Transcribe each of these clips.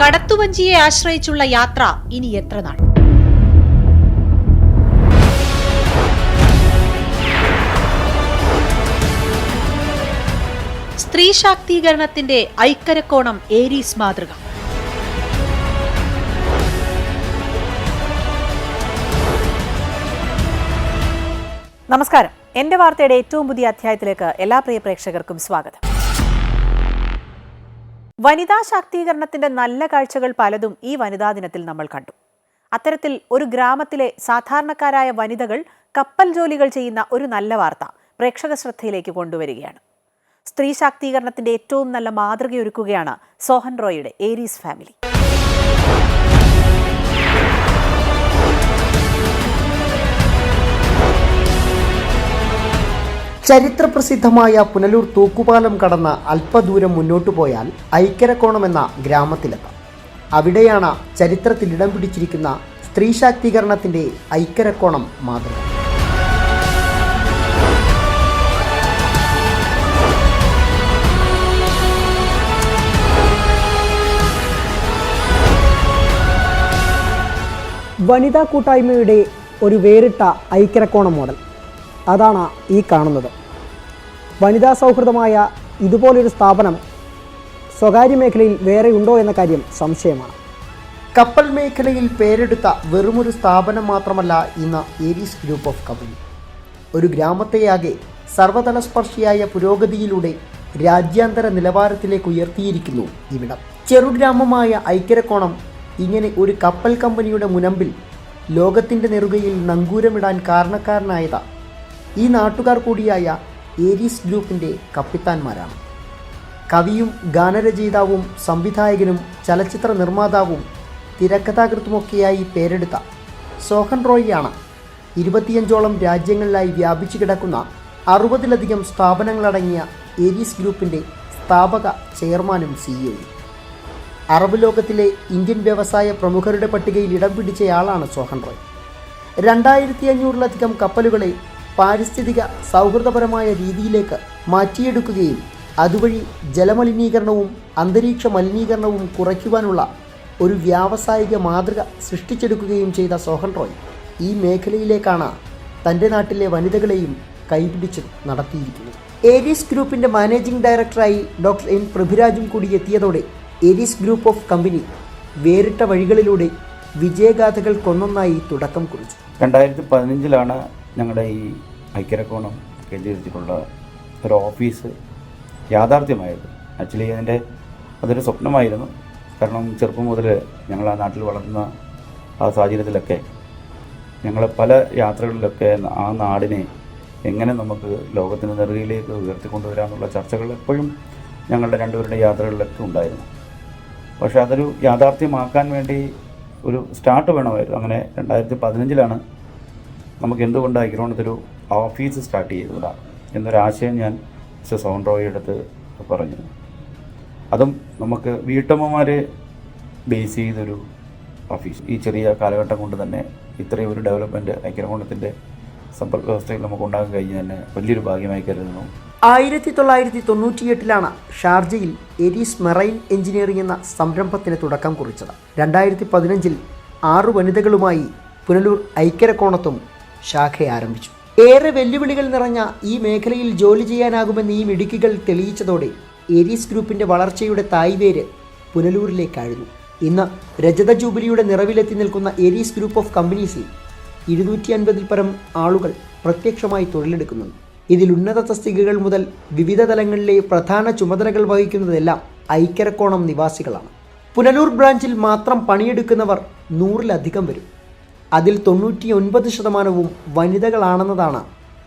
കടത്തുവഞ്ചിയെ ആശ്രയിച്ചുള്ള യാത്ര ഇനി എത്ര നാൾ? സ്ത്രീ ശാക്തീകരണത്തിന്റെ ഐക്കരക്കോണം ഏരീസ് മാതൃക. നമസ്കാരം. എന്റെ വാർത്തയുടെ ഏറ്റവും പുതിയ അധ്യായത്തിലേക്ക് എല്ലാ പ്രിയ പ്രേക്ഷകർക്കും സ്വാഗതം. വനിതാ ശാക്തീകരണത്തിന്റെ നല്ല കാഴ്ചകൾ പലതും ഈ വനിതാ ദിനത്തിൽ നമ്മൾ കണ്ടു. അത്തരത്തിൽ ഒരു ഗ്രാമത്തിലെ സാധാരണക്കാരായ വനിതകൾ കപ്പൽ ജോലികൾ ചെയ്യുന്ന ഒരു നല്ല വാർത്ത പ്രേക്ഷക ശ്രദ്ധയിലേക്ക് കൊണ്ടുവരികയാണ്. സ്ത്രീ ശാക്തീകരണത്തിന്റെ ഏറ്റവും നല്ല മാതൃകയൊരുക്കുകയാണ് സോഹൻ റോയുടെ ഏരീസ് ഫാമിലി. ചരിത്രപ്രസിദ്ധമായ പുനലൂർ തൂക്കുപാലം കടന്ന് അല്പദൂരം മുന്നോട്ടു പോയാൽ ഐക്കരക്കോണം എന്ന ഗ്രാമത്തിലെത്താം. അവിടെയാണ് ചരിത്രത്തിൽ ഇടം പിടിച്ചിരിക്കുന്ന സ്ത്രീ ശാക്തീകരണത്തിന്റെ ഐക്കരക്കോണം മാതൃക. വനിതാ കൂട്ടായ്മയുടെ ഒരു വേറിട്ട ഐക്കരക്കോണം മോഡൽ. അതാണ് ഈ കാണുന്നത്. വനിതാ സൗഹൃദമായ ഇതുപോലൊരു സ്ഥാപനം സ്വകാര്യ മേഖലയിൽ വേറെ ഉണ്ടോ എന്ന കാര്യം സംശയമാണ്. കപ്പൽ മേഖലയിൽ പേരെടുത്ത വെറുമൊരു സ്ഥാപനം മാത്രമല്ല ഇന്ന് ഏരീസ് ഗ്രൂപ്പ് ഓഫ് കമ്പനി ഒരു ഗ്രാമത്തെയാകെ സർവതലസ്പർശിയായ പുരോഗതിയിലൂടെ രാജ്യാന്തര നിലവാരത്തിലേക്ക് ഉയർത്തിയിരിക്കുന്നു ഇവിടം. ചെറുഗ്രാമമായ ഐക്യരക്കോണം ഇങ്ങനെ ഒരു കപ്പൽ കമ്പനിയുടെ മുനമ്പിൽ ലോകത്തിന്റെ നെറുകയിൽ നങ്കൂരമിടാൻ കാരണക്കാരനായത്. ഈ നാട്ടുകാർ കൂടിയായ ഏരീസ് ഗ്രൂപ്പിന്റെ കപ്പിത്താന്മാരാണ്. കവിയും ഗാനരചയിതാവും സംവിധായകനും ചലച്ചിത്ര നിർമ്മാതാവും തിരക്കഥാകൃത്തുമൊക്കെയായി പേരെടുത്ത സോഹൻ റോയിയാണ് ഇരുപത്തിയഞ്ചോളം രാജ്യങ്ങളിലായി വ്യാപിച്ചു കിടക്കുന്ന അറുപതിലധികം സ്ഥാപനങ്ങളടങ്ങിയ ഏരീസ് ഗ്രൂപ്പിന്റെ സ്ഥാപക ചെയർമാനും സിഇഒയും അറബ് ലോകത്തിലെ ഇന്ത്യൻ വ്യവസായ പ്രമുഖരുടെ പട്ടികയിൽ ഇടം പിടിച്ചയാളാണ് സോഹൻ റോയ്. രണ്ടായിരത്തി അഞ്ഞൂറിലധികം കപ്പലുകളെ പാരിസ്ഥിതിക സൗഹൃദപരമായ രീതിയിലേക്ക് മാറ്റിയെടുക്കുകയും അതുവഴി ജലമലിനീകരണവും അന്തരീക്ഷ മലിനീകരണവും കുറയ്ക്കുവാനുള്ള ഒരു വ്യാവസായിക മാതൃക സൃഷ്ടിച്ചെടുക്കുകയും ചെയ്ത സോഹൻ റോയ് ഈ മേഖലയിലേക്കാണ് തന്റെ നാട്ടിലെ വനിതകളെയും കൈപിടിച്ച് നടത്തിയിരിക്കുന്നത്. ഏരീസ് ഗ്രൂപ്പിന്റെ മാനേജിംഗ് ഡയറക്ടറായി ഡോക്ടർ എൻ പൃഥ്വിരാജും കൂടി എത്തിയതോടെ ഏരീസ് ഗ്രൂപ്പ് ഓഫ് കമ്പനി വേറിട്ട വഴികളിലൂടെ വിജയഗാഥകൾ കൊന്നൊന്നായി തുടക്കം കുറിച്ചു. രണ്ടായിരത്തി പതിനഞ്ചിലാണ് ഞങ്ങളുടെ ഈ ഐക്യരക്കോണം കേന്ദ്രീകരിച്ചിട്ടുള്ള ഒരു ഓഫീസ് യാഥാർത്ഥ്യമായത്. ആക്ച്വലി അതിന്റെ അതൊരു സ്വപ്നമായിരുന്നു. കാരണം ചെറുപ്പം മുതൽ ഞങ്ങൾ ആ നാട്ടിൽ വളർന്ന ആ സാഹചര്യത്തിലൊക്കെ ഞങ്ങൾ പല യാത്രകളിലൊക്കെ ആ നാടിനെ എങ്ങനെ നമുക്ക് ലോകത്തിന്റെ നെറുകയിലേക്ക് ഉയർത്തിക്കൊണ്ടുവരാമെന്നുള്ള ചർച്ചകൾ എപ്പോഴും ഞങ്ങളുടെ രണ്ടുപേരുടെ യാത്രകളിലൊക്കെ ഉണ്ടായിരുന്നു. പക്ഷേ അതൊരു യാഥാർത്ഥ്യമാക്കാൻ വേണ്ടി ഒരു സ്റ്റാർട്ട് വേണമായിരുന്നു. അങ്ങനെ രണ്ടായിരത്തി പതിനഞ്ചിലാണ് നമുക്ക് എന്തുകൊണ്ട് ഐക്യരോണത്തൊരു ഓഫീസ് സ്റ്റാർട്ട് ചെയ്തുകൂടാ എന്നൊരാശയം ഞാൻ മിസ്റ്റർ സോൺ റോയിയുടെ അടുത്ത് പറഞ്ഞു. അതും നമുക്ക് വീട്ടമ്മമാരെ ബേസ് ചെയ്തൊരു ഓഫീസ്. ഈ ചെറിയ കാലഘട്ടം കൊണ്ട് തന്നെ ഇത്രയും ഒരു ഡെവലപ്മെന്റ് ഐക്യരകോണത്തിന്റെ സമ്പർക്ക വ്യവസ്ഥയിൽ നമുക്ക് ഉണ്ടാകാൻ കഴിഞ്ഞ് തന്നെ വലിയൊരു ഭാഗ്യമായി കരുതുന്നു. ആയിരത്തി തൊള്ളായിരത്തി തൊണ്ണൂറ്റിയെട്ടിലാണ് ഷാർജയിൽ എരീസ് മെറൈൻ എഞ്ചിനീയറിംഗ് എന്ന സംരംഭത്തിന് തുടക്കം കുറിച്ചത്. രണ്ടായിരത്തി പതിനഞ്ചിൽ ആറു വനിതകളുമായി പുനലൂർ ഐക്യരക്കോണത്തും ശാഖ ആരംഭിച്ചു. ഏറെ വെല്ലുവിളികൾ നിറഞ്ഞ ഈ മേഖലയിൽ ജോലി ചെയ്യാനാകുമെന്ന് ഈ മിടുക്കികൾ തെളിയിച്ചതോടെ ഏരീസ് ഗ്രൂപ്പിന്റെ വളർച്ചയുടെ തായ്വേര് പുനലൂരിലേക്കായിരുന്നു. ഇന്ന് രജത ജൂബിലിയുടെ നിറവിലെത്തി നിൽക്കുന്ന ഏരീസ് ഗ്രൂപ്പ് ഓഫ് കമ്പനീസിൽ ഇരുന്നൂറ്റി അൻപതിൽ പരം ആളുകൾ പ്രത്യക്ഷമായി തൊഴിലെടുക്കുന്നുണ്ട്. ഇതിൽ ഉന്നത തസ്തികകൾ മുതൽ വിവിധ തലങ്ങളിലെ പ്രധാന ചുമതലകൾ വഹിക്കുന്നതെല്ലാം ഐക്കരക്കോണം നിവാസികളാണ്. പുനലൂർ ബ്രാഞ്ചിൽ മാത്രം പണിയെടുക്കുന്നവർ നൂറിലധികം വരും. അതിൽ തൊണ്ണൂറ്റി ഒൻപത് ശതമാനവും വനിതകളാണെന്നതാണ്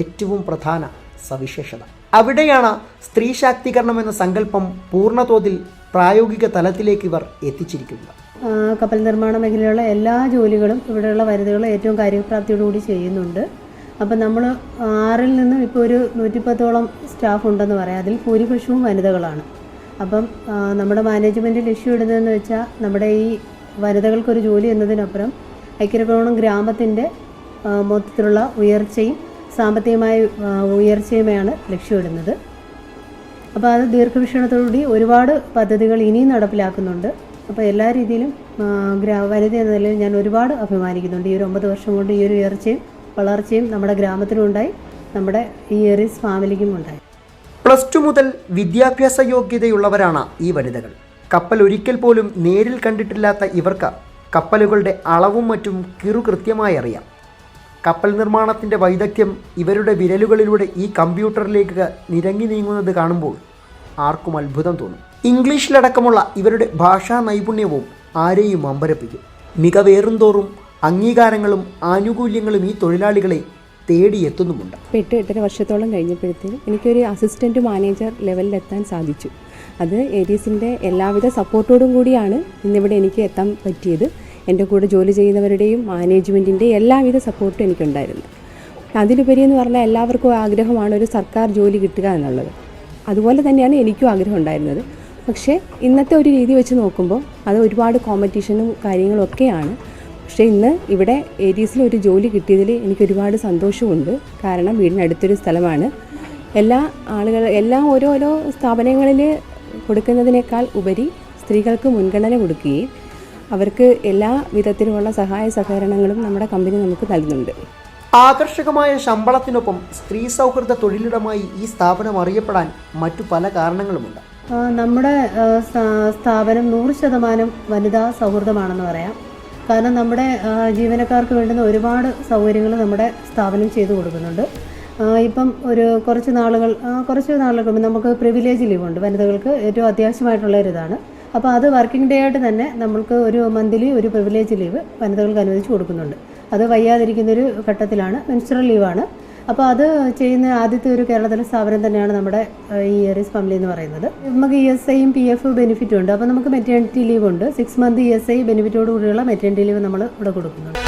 ഏറ്റവും പ്രധാന സവിശേഷത. അവിടെയാണ് സ്ത്രീ ശാക്തീകരണം എന്ന സങ്കല്പം പൂർണതോതിൽ പ്രായോഗിക തലത്തിലേക്ക് ഇവർ എത്തിച്ചിരിക്കുന്നത്. കപ്പൽ നിർമ്മാണ മേഖലയിലുള്ള എല്ലാ ജോലികളും ഇവിടെയുള്ള വനിതകൾ ഏറ്റവും കാര്യപ്രാപ്തിയോടുകൂടി ചെയ്യുന്നുണ്ട്. അപ്പം നമ്മൾ ആറിൽ നിന്നും ഇപ്പോൾ ഒരു നൂറ്റിപ്പത്തോളം സ്റ്റാഫ് ഉണ്ടെന്ന് പറയാം. അതിൽ ഭൂരിപക്ഷവും വനിതകളാണ്. അപ്പം നമ്മുടെ മാനേജ്മെന്റ് ലക്ഷ്യമിടുന്നതെന്ന് വെച്ചാൽ നമ്മുടെ ഈ വനിതകൾക്കൊരു ജോലി എന്നതിനപ്പുറം ഐക്യരകോണം ഗ്രാമത്തിന്റെ മൊത്തത്തിലുള്ള ഉയർച്ചയും സാമ്പത്തികമായ ഉയർച്ചയുമാണ് ലക്ഷ്യമിടുന്നത്. അപ്പോൾ അത് ദീർഘവീക്ഷണത്തോടുകൂടി ഒരുപാട് പദ്ധതികൾ ഇനിയും നടപ്പിലാക്കുന്നുണ്ട്. അപ്പോൾ എല്ലാ രീതിയിലും ഗ്രാ വനിത എന്ന നിലയിൽ ഞാൻ ഒരുപാട് അഭിമാനിക്കുന്നുണ്ട്. ഈ ഒരു ഒമ്പത് വർഷം കൊണ്ട് ഈ ഒരു ഉയർച്ചയും വളർച്ചയും നമ്മുടെ ഗ്രാമത്തിനും ഉണ്ടായി നമ്മുടെ ഈ എറിസ് ഫാമിലിക്കും ഉണ്ടായി. പ്ലസ് ടു മുതൽ വിദ്യാഭ്യാസ യോഗ്യതയുള്ളവരാണ് ഈ വനിതകൾ. കപ്പൽ ഒരിക്കൽ പോലും നേരിൽ കണ്ടിട്ടില്ലാത്ത ഇവർക്ക് കപ്പലുകളുടെ അളവും മറ്റും കിറു കൃത്യമായി അറിയാം. കപ്പൽ നിർമ്മാണത്തിന്റെ വൈദഗ്ധ്യം ഇവരുടെ വിരലുകളിലൂടെ ഈ കമ്പ്യൂട്ടറിലേക്ക് നിരങ്ങി നീങ്ങുന്നത് കാണുമ്പോൾ ആർക്കും അത്ഭുതം തോന്നും. ഇംഗ്ലീഷിലടക്കമുള്ള ഇവരുടെ ഭാഷാ നൈപുണ്യവും ആരെയും അമ്പരപ്പിക്കും മികവേറും തോറും അംഗീകാരങ്ങളും ആനുകൂല്യങ്ങളും ഈ തൊഴിലാളികളെ തേടിയെത്തുന്നുമുണ്ട് എട്ട് എട്ടര വർഷത്തോളം കഴിഞ്ഞപ്പോഴത്തേക്കും എനിക്കൊരു അസിസ്റ്റന്റ് മാനേജർ ലെവലിലെത്താൻ സാധിച്ചു. അത് ഏരീസിന്റെ എല്ലാവിധ സപ്പോർട്ടോടും കൂടിയാണ് ഇന്നിവിടെ എനിക്ക് എത്താൻ പറ്റിയത്. എന്റെ കൂടെ ജോലി ചെയ്യുന്നവരുടെയും മാനേജ്മെന്റിന്റെയും എല്ലാവിധ സപ്പോർട്ടും എനിക്കുണ്ടായിരുന്നു. അതിലുപരി എന്ന് പറഞ്ഞാൽ എല്ലാവർക്കും ആഗ്രഹമാണ് ഒരു സർക്കാർ ജോലി കിട്ടുക എന്നുള്ളത്. അതുപോലെ തന്നെയാണ് എനിക്കും ആഗ്രഹം ഉണ്ടായിരുന്നത്. പക്ഷേ ഇന്നത്തെ ഒരു രീതി വെച്ച് നോക്കുമ്പോൾ അത് ഒരുപാട് കോമ്പറ്റീഷനും കാര്യങ്ങളും ഒക്കെയാണ്. പക്ഷേ ഇന്ന് ഇവിടെ ഏരീസിൽ ഒരു ജോലി കിട്ടിയതിൽ എനിക്ക് ഒരുപാട് സന്തോഷമുണ്ട്. കാരണം വീടിനടുത്തൊരു സ്ഥലമാണ്. എല്ലാ ആളുകൾ എല്ലാ ഓരോരോ സ്ഥാപനങ്ങളിൽ കൊടുക്കുന്നതിനേക്കാൾ ഉപരി സ്ത്രീകൾക്ക് മുൻഗണന കൊടുക്കുകയും അവർക്ക് എല്ലാ വിധത്തിലുമുള്ള സഹായ സഹകരണങ്ങളും നമ്മുടെ കമ്പനി നമുക്ക് നൽകുന്നുണ്ട്. ആകർഷകമായ ശമ്പളത്തിനൊപ്പം സ്ത്രീ സൗഹൃദ തൊഴിലിടമായി ഈ സ്ഥാപനം അറിയപ്പെടാൻ മറ്റു പല കാരണങ്ങളുമുണ്ട്. നമ്മുടെ സ്ഥാപനം നൂറ് ശതമാനം വനിതാ സൗഹൃദമാണെന്ന് പറയാം. കാരണം നമ്മുടെ ജീവനക്കാർക്ക് വേണ്ടുന്ന ഒരുപാട് സൗകര്യങ്ങൾ നമ്മുടെ സ്ഥാപനം ചെയ്തു കൊടുക്കുന്നുണ്ട്. ഇപ്പം ഒരു കുറച്ച് നാളുകൾ കുറച്ച് നാളുകൾ മുമ്പ് നമുക്ക് പ്രിവിലേജ് ലീവ് ഉണ്ട്. വനിതകൾക്ക് ഏറ്റവും അത്യാവശ്യമായിട്ടുള്ള ഒരിതാണ് അപ്പോൾ അത് വർക്കിംഗ് ഡേ ആയിട്ട് തന്നെ നമ്മൾക്ക് ഒരു മന്ത്ലി ഒരു പ്രിവിലേജ് ലീവ് വനിതകൾക്ക് അനുവദിച്ച് കൊടുക്കുന്നുണ്ട്. അത് വയ്യാതിരിക്കുന്നൊരു ഘട്ടത്തിലാണ് മെൻസ്ട്രൽ ലീവാണ് അപ്പോൾ അത് ചെയ്യുന്ന ആദ്യത്തെ ഒരു കേരളത്തിലെ സ്ഥാപനം തന്നെയാണ് നമ്മുടെ ഈ ഇസ് ഫാമിലി എന്ന് പറയുന്നത്. നമുക്ക് ഇ എസ് ഐയും പി എഫ് ബെനിഫിറ്റും ഉണ്ട്. അപ്പോൾ നമുക്ക് മെറ്റേണിറ്റി ലീവ് ഉണ്ട്. Six month E S I ബെനിഫിറ്റോട് കൂടിയുള്ള മെറ്റേണിറ്റി ലീവ് നമ്മൾ ഇവിടെ കൊടുക്കുന്നുണ്ട്.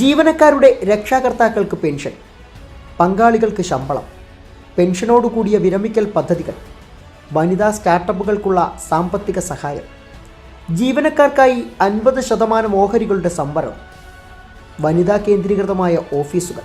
ജീവനക്കാരുടെ രക്ഷാകർത്താക്കൾക്ക് പെൻഷൻ പങ്കാളികൾക്ക് ശമ്പളം പെൻഷനോടുകൂടിയ വിരമിക്കൽ പദ്ധതികൾ വനിതാ സ്റ്റാർട്ടപ്പുകൾക്കുള്ള സാമ്പത്തിക സഹായം ജീവനക്കാർക്കായി അൻപത് ശതമാനം ഓഹരികളുടെ സംവരണം വനിതാ കേന്ദ്രീകൃതമായ ഓഫീസുകൾ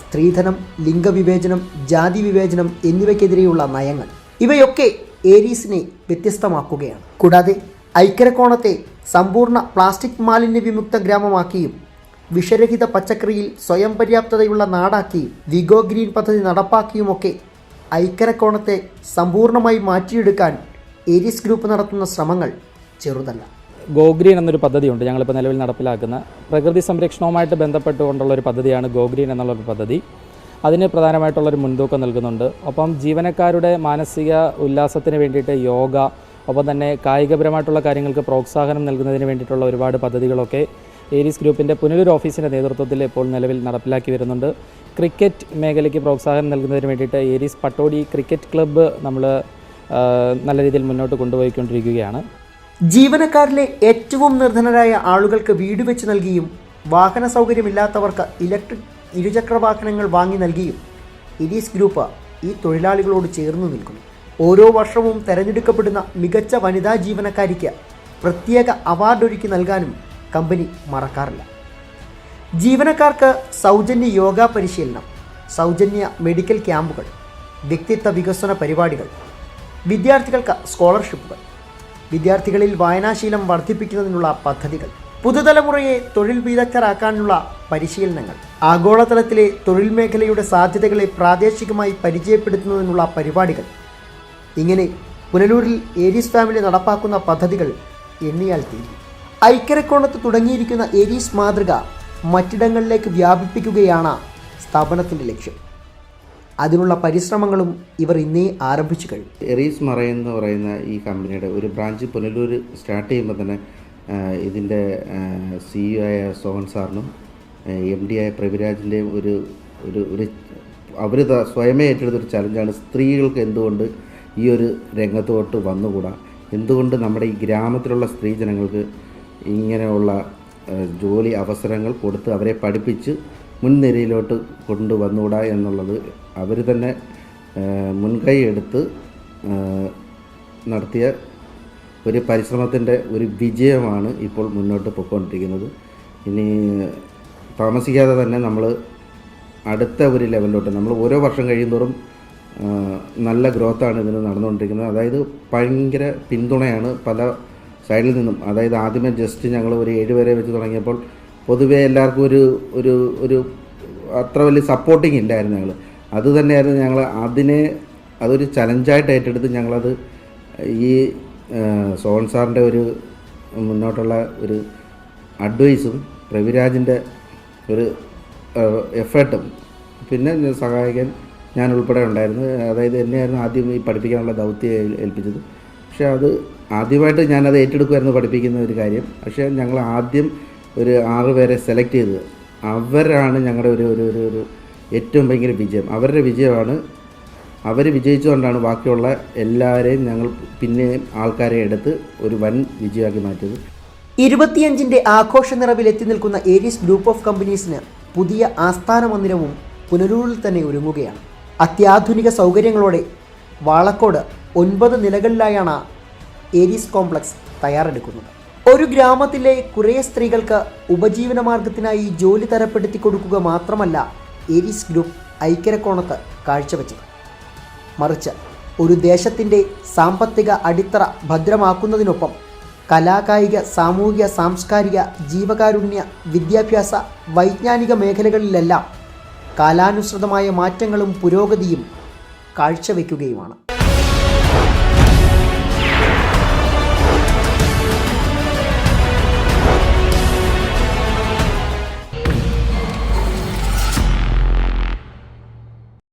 സ്ത്രീധനം ലിംഗവിവേചനം ജാതി വിവേചനം എന്നിവയ്ക്കെതിരെയുള്ള നയങ്ങൾ ഇവയൊക്കെ ഏരീസിനെ വ്യത്യസ്തമാക്കുകയാണ്. കൂടാതെ ഐക്യരക്കോണത്തെ സമ്പൂർണ പ്ലാസ്റ്റിക് മാലിന്യ വിമുക്ത ഗ്രാമമാക്കിയും വിഷരഹിത പച്ചക്കറിയിൽ സ്വയം പര്യാപ്തതയുള്ള നാടാക്കി വിഗോ ഗ്രീൻ പദ്ധതി നടപ്പാക്കിയുമൊക്കെ ഐക്കരക്കോണത്തെ സമ്പൂർണമായി മാറ്റിയെടുക്കാൻ എരിസ് ഗ്രൂപ്പ് നടത്തുന്ന ശ്രമങ്ങൾ ചെറുതല്ല. ഗോഗ്രീൻ എന്നൊരു പദ്ധതിയുണ്ട്. ഞങ്ങളിപ്പോൾ നിലവിൽ നടപ്പിലാക്കുന്ന പ്രകൃതി സംരക്ഷണവുമായിട്ട് ബന്ധപ്പെട്ടുകൊണ്ടുള്ള ഒരു പദ്ധതിയാണ് ഗോഗ്രീൻ എന്നുള്ളൊരു പദ്ധതി. അതിന് പ്രധാനമായിട്ടുള്ളൊരു മുൻതൂക്കം നൽകുന്നുണ്ട്. ഒപ്പം ജീവനക്കാരുടെ മാനസിക ഉല്ലാസത്തിന് വേണ്ടിയിട്ട് യോഗ ഒപ്പം തന്നെ കായികപരമായിട്ടുള്ള കാര്യങ്ങൾക്ക് പ്രോത്സാഹനം നൽകുന്നതിന് വേണ്ടിയിട്ടുള്ള ഒരുപാട് പദ്ധതികളൊക്കെ ഏരീസ് ഗ്രൂപ്പിന്റെ പുനലൂർ ഓഫീസിന്റെ നേതൃത്വത്തിൽ ഇപ്പോൾ നിലവിൽ നടപ്പിലാക്കി വരുന്നുണ്ട്. ക്രിക്കറ്റ് മേഖലയ്ക്ക് പ്രോത്സാഹനം നൽകുന്നതിന് വേണ്ടിയിട്ട് ഏരീസ് പട്ടോടി ക്രിക്കറ്റ് ക്ലബ്ബ് നമ്മൾ നല്ല രീതിയിൽ മുന്നോട്ട് കൊണ്ടുപോയിക്കൊണ്ടിരിക്കുകയാണ്. ജീവനക്കാരിലെ ഏറ്റവും നിർധനരായ ആളുകൾക്ക് വീട് വെച്ച് നൽകിയും വാഹന സൗകര്യമില്ലാത്തവർക്ക് ഇലക്ട്രിക് ഇരുചക്ര വാഹനങ്ങൾ വാങ്ങി നൽകിയും ഇരീസ് ഗ്രൂപ്പ് ഈ തൊഴിലാളികളോട് ചേർന്ന് നിൽക്കുന്നു. ഓരോ വർഷവും തെരഞ്ഞെടുക്കപ്പെടുന്ന മികച്ച വനിതാ ജീവനക്കാരിക്ക് പ്രത്യേക അവാർഡ് ഒരുക്കി നൽകാനും കമ്പനി മറക്കാറില്ല. ജീവനക്കാർക്ക് സൗജന്യ യോഗ പരിശീലനം സൗജന്യ മെഡിക്കൽ ക്യാമ്പുകൾ വ്യക്തിത്വ വികസന പരിപാടികൾ വിദ്യാർത്ഥികൾക്ക് സ്കോളർഷിപ്പുകൾ വിദ്യാർത്ഥികളിൽ വായനാശീലം വർദ്ധിപ്പിക്കുന്നതിനുള്ള പദ്ധതികൾ പുതുതലമുറയെ തൊഴിൽ വിദഗ്ധരാക്കാനുള്ള പരിശീലനങ്ങൾ ആഗോളതലത്തിലെ തൊഴിൽ മേഖലയുടെ സാധ്യതകളെ പ്രാദേശികമായി പരിചയപ്പെടുത്തുന്നതിനുള്ള പരിപാടികൾ. ഇങ്ങനെ പുനലൂരിൽ ഏരീസ് ഫാമിലി നടപ്പാക്കുന്ന പദ്ധതികൾ എണ്ണിയാൽ തീരും. ഐക്യരക്കോണത്ത് തുടങ്ങിയിരിക്കുന്ന എരീസ് മാതൃക മറ്റിടങ്ങളിലേക്ക് വ്യാപിപ്പിക്കുകയാണ് സ്ഥാപനത്തിന്റെ ലക്ഷ്യം. അതിനുള്ള പരിശ്രമങ്ങളും ഇവർ ഇന്നേ ആരംഭിച്ചു കഴിഞ്ഞു. എറീസ് മറൈൻ എന്ന് പറയുന്ന ഈ കമ്പനിയുടെ ഒരു ബ്രാഞ്ച് പുനലൂർ സ്റ്റാർട്ട് ചെയ്യുമ്പോൾ തന്നെ ഇതിന്റെ സിഇഒ ആയ സോഹൻ സാറിനും എം ഡി ആയ പ്രവിരാജിന്റെയും ഒരു ഒരു ഒരു അവർ സ്വയമേ ഏറ്റെടുത്തൊരു ചലഞ്ചാണ് സ്ത്രീകൾക്ക് എന്തുകൊണ്ട് ഈ ഒരു രംഗത്തോട്ട് വന്നുകൂടാ? എന്തുകൊണ്ട് നമ്മുടെ ഈ ഗ്രാമത്തിലുള്ള സ്ത്രീ ജനങ്ങൾക്ക് ഇങ്ങനെയുള്ള ജോലി അവസരങ്ങൾ കൊടുത്ത് അവരെ പഠിപ്പിച്ച് മുൻനിരയിലോട്ട് കൊണ്ടുവന്നുകൂടാ എന്നുള്ളത് അവർ തന്നെ മുൻകൈ എടുത്ത് നടത്തിയ ഒരു പരിശ്രമത്തിന്റെ ഒരു വിജയമാണ് ഇപ്പോൾ മുന്നോട്ട് പോയിക്കൊണ്ടിരിക്കുന്നത് ഇനി താമസിക്കാതെ തന്നെ നമ്മൾ അടുത്ത ഒരു ലെവലിലോട്ട് നമ്മൾ ഓരോ വർഷം കഴിയുന്തോറും നല്ല ഗ്രോത്താണ് ഇതിന് നടന്നുകൊണ്ടിരിക്കുന്നത്. അതായത് ഭയങ്കര പിന്തുണയാണ് പല സൈഡിൽ നിന്നും അതായത് ആദ്യമേ ജസ്റ്റ് ഞങ്ങൾ ഒരു ഏഴ് പേരെ വെച്ച് തുടങ്ങിയപ്പോൾ പൊതുവേ എല്ലാവർക്കും ഒരു ഒരു ഒരു അത്ര വലിയ സപ്പോർട്ടിങ് ഇല്ലായിരുന്നു ഞങ്ങൾ അത് തന്നെയായിരുന്നു ഞങ്ങൾ അതിനെ അതൊരു ചലഞ്ചായിട്ട് ഏറ്റെടുത്ത് ഞങ്ങളത് ഈ സോൺ സാറിന്റെ ഒരു മുന്നോട്ടുള്ള ഒരു അഡ്വൈസും രവിരാജിന്റെ ഒരു എഫേർട്ടും പിന്നെ സഹായിക്കാൻ ഞാൻ ഉൾപ്പെടെ ഉണ്ടായിരുന്നു. അതായത് എന്നെയായിരുന്നു ആദ്യം ഈ പഠിപ്പിക്കാനുള്ള ദൗത്യം ഏൽ- ഏൽപ്പിച്ചത്. പക്ഷേ അത് ആദ്യമായിട്ട് ഞാനത് ഏറ്റെടുക്കുമായിരുന്നു പഠിപ്പിക്കുന്ന ഒരു കാര്യം. പക്ഷേ ഞങ്ങൾ ആദ്യം ഒരു ആറ് പേരെ സെലക്ട് ചെയ്തത്. അവരാണ് ഞങ്ങളുടെ ഒരു ഒരു ഒരു ഒരു ഏറ്റവും ഭയങ്കര വിജയം. അവരുടെ വിജയമാണ്. അവർ വിജയിച്ചുകൊണ്ടാണ് ബാക്കിയുള്ള എല്ലാവരെയും ഞങ്ങൾ പിന്നെയും ആൾക്കാരെ എടുത്ത് ഒരു വൻ വിജയമാക്കി മാറ്റിയത്. ഇരുപത്തിയഞ്ചിന്റെ ആഘോഷ നിറവിൽ എത്തി നിൽക്കുന്ന ഏരീസ് ഗ്രൂപ്പ് ഓഫ് കമ്പനീസിന് പുതിയ ആസ്ഥാന മന്ദിരവും പുനലൂരിൽ തന്നെ ഒരുങ്ങുകയാണ്. അത്യാധുനിക സൗകര്യങ്ങളോടെ വാളക്കോട് ഒൻപത് നിലകളിലായാണ് ഏരീസ് കോംപ്ലക്സ് തയ്യാറെടുക്കുന്നത്. ഒരു ഗ്രാമത്തിലെ കുറേ സ്ത്രീകൾക്ക് ഉപജീവന മാർഗത്തിനായി ജോലി തരപ്പെടുത്തി കൊടുക്കുക മാത്രമല്ല ഏരീസ് ഗ്രൂപ്പ് ഐക്യരക്കോണത്ത് കാഴ്ചവെച്ചത്. മറിച്ച് ഒരു ദേശത്തിന്റെ സാമ്പത്തിക അടിത്തറ ഭദ്രമാക്കുന്നതിനൊപ്പം കലാകായിക സാമൂഹിക സാംസ്കാരിക ജീവകാരുണ്യ വിദ്യാഭ്യാസ വൈജ്ഞാനിക മേഖലകളിലെല്ലാം കാലാനുസൃതമായ മാറ്റങ്ങളും പുരോഗതിയും കാഴ്ചവെക്കുകയുമാണ്.